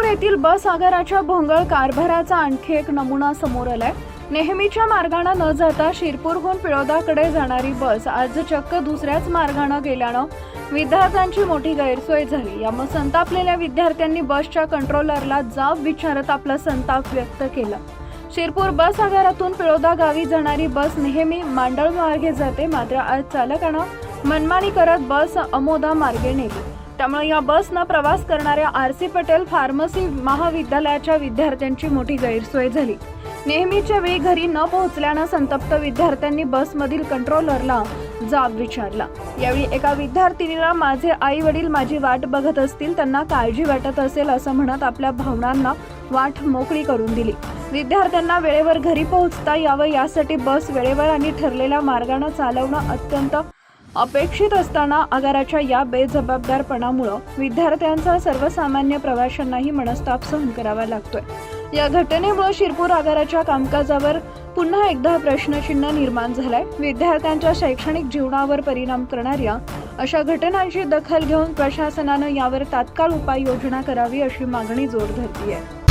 येथील बस आगाराच्या भोंगळ कारभाराचा आणखी एक नमुना समोर आलाय. नेहमीच्या मार्गानं न जाता शिरपूरहून पिळोदाकडे जाणारी बस आज चक्क दुसऱ्याच मार्गानं गेल्यानं विद्यार्थ्यांची मोठी गैरसोय झाली. यामुळे संतापलेल्या विद्यार्थ्यांनी बसच्या कंट्रोलरला जाब विचारत आपला संताप व्यक्त केला. शिरपूर बस आगारातून पिळोदा गावी जाणारी बस नेहमी मांडळ मार्गे जाते मात्र आज चालकानं मनमानी करत बस अमोदा मार्गे नेली. त्यामुळे या बसनं प्रवास करणाऱ्या आर सी पटेल फार्मसी महाविद्यालयाच्या विद्यार्थ्यांची मोठी गैरसोय झाली. नेहमीच्या वेळी घरी न पोहोचल्यानं संतप्त विद्यार्थ्यांनी बसमधील कंट्रोलरला जाब विचारला. यावेळी एका विद्यार्थिनीला माझे आई वडील माझी वाट बघत असतील त्यांना काळजी वाटत असेल असं म्हणत आपल्या भावनांना वाट मोकळी करून दिली. विद्यार्थ्यांना वेळेवर घरी पोहोचता यावं यासाठी बस वेळेवर आणि ठरलेल्या मार्गानं चालवणं अत्यंत अपेक्षित असताना आगाराच्या या बेजबाबदारपणामुळं विद्यार्थ्यांचा सर्वसामान्य प्रवाशांनाही मनस्ताप सहन करावा लागतोय. या घटनेमुळे शिरपूर आगाराच्या कामकाजावर पुन्हा एकदा प्रश्नचिन्ह निर्माण झालाय. विद्यार्थ्यांच्या शैक्षणिक जीवनावर परिणाम करणाऱ्या अशा घटनांची दखल घेऊन प्रशासनानं यावर तात्काळ उपाययोजना करावी अशी मागणी जोर धरली आहे